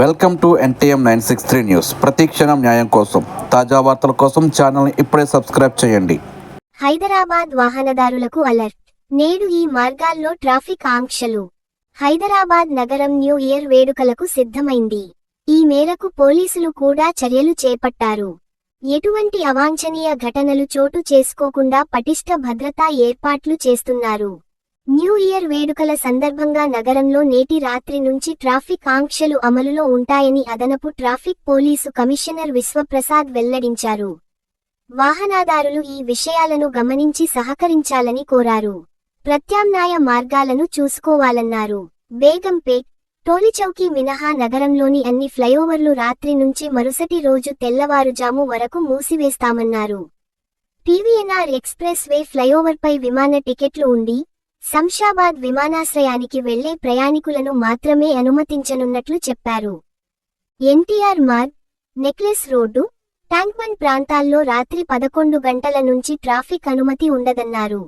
Welcome to NTM nine six three news. ప్రతి క్షణం న్యాయం కోసం తాజా వార్తల కోసం ఛానల్ని ఇప్పుడే సబ్స్క్రైబ్ చేయండి. హైదరాబాద్ వాహనదారులకు అలర్ట్. నేడు ఈ మార్గాల్లో ట్రాఫిక్ ఆంక్షలు. హైదరాబాద్ నగరం న్యూ ఇయర్ వేడుకలకు సిద్ధమైంది. ఈ మేరకు పోలీసులు కూడా చర్యలు చేపట్టారు. ఎటువంటి అవాంఛనీయ ఘటనలు చోటు చేసుకోకుండా పటిష్ట భద్రతా ఏర్పాట్లు చేస్తున్నారు. న్యూ ఇయర్ వేడుకల సందర్భంగా నగరంలో నేటి రాత్రి నుంచి ట్రాఫిక్ ఆంక్షలు అమలులో ఉంటాయని అదనపు ట్రాఫిక్ పోలీసు కమిషనర్ విశ్వప్రసాద్ వెల్లడించారు. వాహనాదారులు ఈ విషయాలను గమనించి సహకరించాలని కోరారు. ప్రత్యామ్నాయ మార్గాలను చూసుకోవాలన్నారు. బేగంపేట్ టోలిచౌకీ మినహా నగరంలోని అన్ని ఫ్లైఓవర్లు రాత్రి నుంచి మరుసటి రోజు తెల్లవారుజాము వరకు మూసివేస్తామన్నారు. టీవీఎన్ఆర్ ఎక్స్ప్రెస్ వే ఫ్లైఓవర్పై విమాన టికెట్లు ఉండి శంషాబాద్ విమానాశ్రయానికి వెళ్ళే ప్రయాణికులను మాత్రమే అనుమతించనున్నట్లు చెప్పారు. ఎన్టీఆర్ మార్గ్ నెక్లెస్ రోడ్డు ట్యాంక్బండ్ ప్రాంతాల్లో రాత్రి పదకొండు గంటల నుంచి ట్రాఫిక్ అనుమతి ఉండదన్నారు.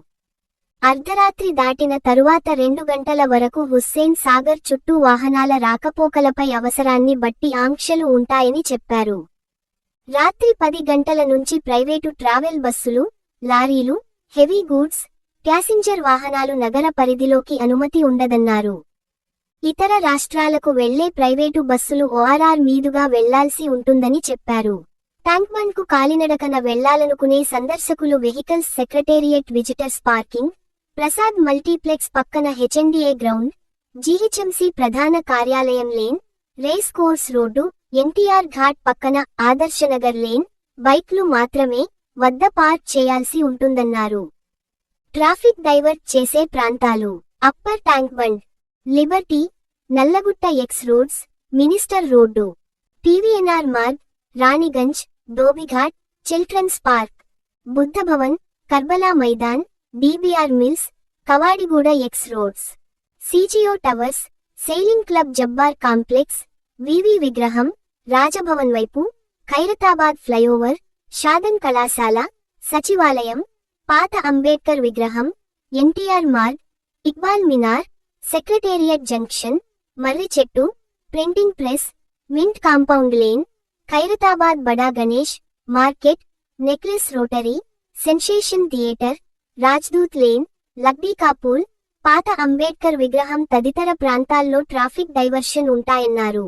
అర్ధరాత్రి దాటిన తరువాత రెండు గంటల వరకు హుస్సేన్ సాగర్ చుట్టూ వాహనాల రాకపోకలపై అవసరాన్ని బట్టి ఆంక్షలు ఉంటాయని చెప్పారు. రాత్రి పది గంటల నుంచి ప్రైవేటు ట్రావెల్ బస్సులు లారీలు హెవీ గూడ్స్ ప్యాసింజర్ వాహనాలు నగర పరిధిలోకి అనుమతి ఉండదన్నారు. ఇతర రాష్ట్రాలకు వెళ్ళే ప్రైవేటు బస్సులు ఓఆర్ఆర్ మీదుగా వెళ్ళాల్సి ఉంటుందని చెప్పారు. ట్యాంక్బండ్కు కాలినడకన వెళ్ళాలనుకునే సందర్శకులు vehicles secretariat visitors parking Prasad multiplex పక్కన హెచ్ఎండిఏ గ్రౌండ్ జీహెచ్ఎంసీ ప్రధాన కార్యాలయం lane race course road NTR Ghat పక్కన ఆదర్శనగర్ లేన్ బైక్లు మాత్రమే వద్ద పార్క్ చేయాల్సి ఉంటుందన్నారు. ట్రాఫిక్ డైవర్ట్ చేసే ప్రాంతాలు. Upper tank bund. Liberty Nallagutta X roads minister road. TVNR Marg Raniganj Dhobighat children's park. Buddha Bhavan Karbala Maidan BBR mills Kavadiguda X roads. CGO towers sailing club Jabbar complex VV విగ్రహం రాజభవన్ వైపు Khairatabad flyover Shadan కళాశాల సచివాలయం పాత అంబేద్కర్ విగ్రహం NTR Marg Iqbal Minar secretariat junction మర్రి చెట్టు printing press mint compound lane Khairatabad Bada Ganesh market necklace rotary sensation theatre Rajdoot lane Lakdikapul పాత అంబేద్కర్ విగ్రహం తదితర ప్రాంతాల్లో ట్రాఫిక్ డైవర్షన్ ఉంటాయన్నారు.